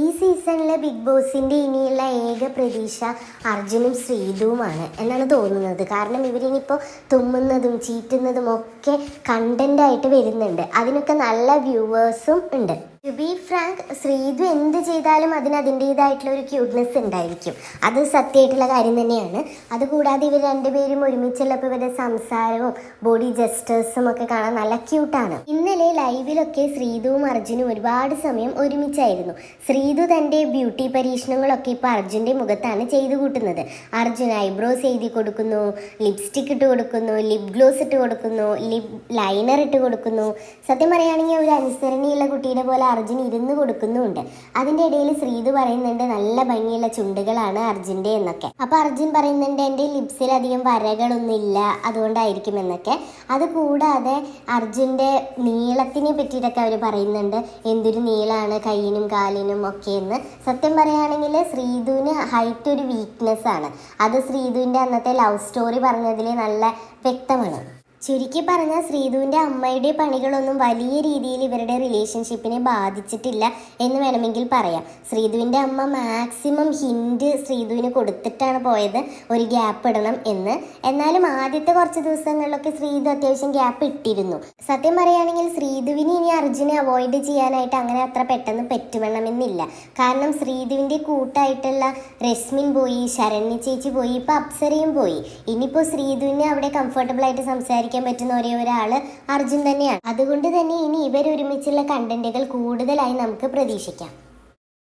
ഈ സീസണിലെ ബിഗ് ബോസിന്റെ ഇനിയുള്ള ഏക പ്രതീക്ഷ അർജുനും ശ്രീതുവുമാണ് എന്നാണ് തോന്നുന്നത്. കാരണം ഇവരിനിപ്പോൾ തുമ്മുന്നതും ചീറ്റുന്നതും ഒക്കെ കണ്ടന്റായിട്ട് വരുന്നുണ്ട്. അതിനൊക്കെ നല്ല വ്യൂവേഴ്സും ഉണ്ട്. ടു ബി ഫ്രാങ്ക് ശ്രീതു എന്ത് ചെയ്താലും അതിന് അതിന്റെതായിട്ടുള്ള ഒരു ക്യൂട്ട്നെസ് ഉണ്ടായിരിക്കും. അത് സത്യമായിട്ടുള്ള കാര്യം തന്നെയാണ്. അതുകൂടാതെ ഇവർ രണ്ടുപേരും ഒരുമിച്ചുള്ളപ്പോൾ ഇവരുടെ സംസാരവും ബോഡി ജസ്റ്റേഴ്സും ഒക്കെ കാണാൻ നല്ല ക്യൂട്ടാണ് ഇന്നലെ ലൈവിലൊക്കെ ശ്രീതുവും അർജുനും ഒരുപാട് സമയം ഒരുമിച്ചായിരുന്നു. ശ്രീതു തന്റെ ബ്യൂട്ടി പരീക്ഷണങ്ങളൊക്കെ ഇപ്പോൾ അർജുന്റെ മുഖത്താണ് ചെയ്തു കൂട്ടുന്നത്. അർജുൻ ഐബ്രോസ് എഴുതി കൊടുക്കുന്നു ലിപ്സ്റ്റിക് ഇട്ട് കൊടുക്കുന്നു ലിപ് ഗ്ലോസ് ഇട്ട് കൊടുക്കുന്നു ലിപ് ലൈനർ ഇട്ട് കൊടുക്കുന്നു. സത്യം പറയുകയാണെങ്കിൽ ഒരു അനുസരണയുള്ള കുട്ടിയുടെ പോലെ അർജുൻ ഇരുന്ന് കൊടുക്കുന്നുമുണ്ട്. അതിന്റെ ഇടയിൽ ശ്രീതു പറയുന്നുണ്ട് നല്ല ഭംഗിയുള്ള ചുണ്ടുകളാണ് അർജുന്റെ എന്നൊക്കെ. അപ്പോൾ അർജുൻ പറയുന്നുണ്ട് എന്റെ ലിപ്സിൽ അധികം വരകളൊന്നുമില്ല അതുകൊണ്ടായിരിക്കും എന്നൊക്കെ അതുകൂടാതെ അർജുന്റെ നീളത്തിനെ പറ്റിയിട്ടൊക്കെ അവർ പറയുന്നുണ്ട് എന്തൊരു നീളാണ് കയ്യിനും കാലിനും ഒക്കെ എന്ന്. സത്യം പറയുകയാണെങ്കിൽ ശ്രീധുവിന് ഹൈറ്റ് ഒരു വീക്ക്നെസ് ആണ്. അത് ശ്രീധുവിന്റെ അന്നത്തെ ലവ് സ്റ്റോറി പറഞ്ഞതിൽ നല്ല വ്യക്തമാണ്. ചുരുക്കി പറഞ്ഞാൽ ശ്രീധുവിന്റെ അമ്മയുടെ പണികളൊന്നും വലിയ രീതിയിൽ ഇവരുടെ റിലേഷൻഷിപ്പിനെ ബാധിച്ചിട്ടില്ല എന്ന് വേണമെങ്കിൽ പറയാം. ശ്രീധുവിന്റെ അമ്മ മാക്സിമം ഹിൻഡ് ശ്രീധുവിന് കൊടുത്തിട്ടാണ് പോയത്. ഒരു ഗ്യാപ്പ് ഇടണം എന്ന്. എന്നാലും ആദ്യത്തെ കുറച്ച് ദിവസങ്ങളിലൊക്കെ ശ്രീധു അത്യാവശ്യം ഗ്യാപ്പ് ഇട്ടിരുന്നു. സത്യം പറയുകയാണെങ്കിൽ ശ്രീധുവിന് ഇനി അർജുനെ അവോയ്ഡ് ചെയ്യാനായിട്ട് അങ്ങനെ അത്ര പെട്ടെന്ന് പറ്റുമെണമെന്നില്ല. കാരണം ശ്രീധുവിന്റെ കൂട്ടായിട്ടുള്ള രശ്മിൻ പോയി ശരണ്യ ചേച്ചി പോയി ഇപ്പം അപ്സരയും പോയി. ഇനിയിപ്പോൾ ശ്രീധുവിനെ അവിടെ കംഫർട്ടബിൾ ആയിട്ട് സംസാരിക്കാൻ പറ്റുന്ന ഒരേ ഒരാൾ അർജുൻ തന്നെയാണ്. അതുകൊണ്ട് തന്നെ ഇനി ഇവരൊരുമിച്ചുള്ള കണ്ടന്റുകൾ കൂടുതലായി നമുക്ക് പ്രതീക്ഷിക്കാം.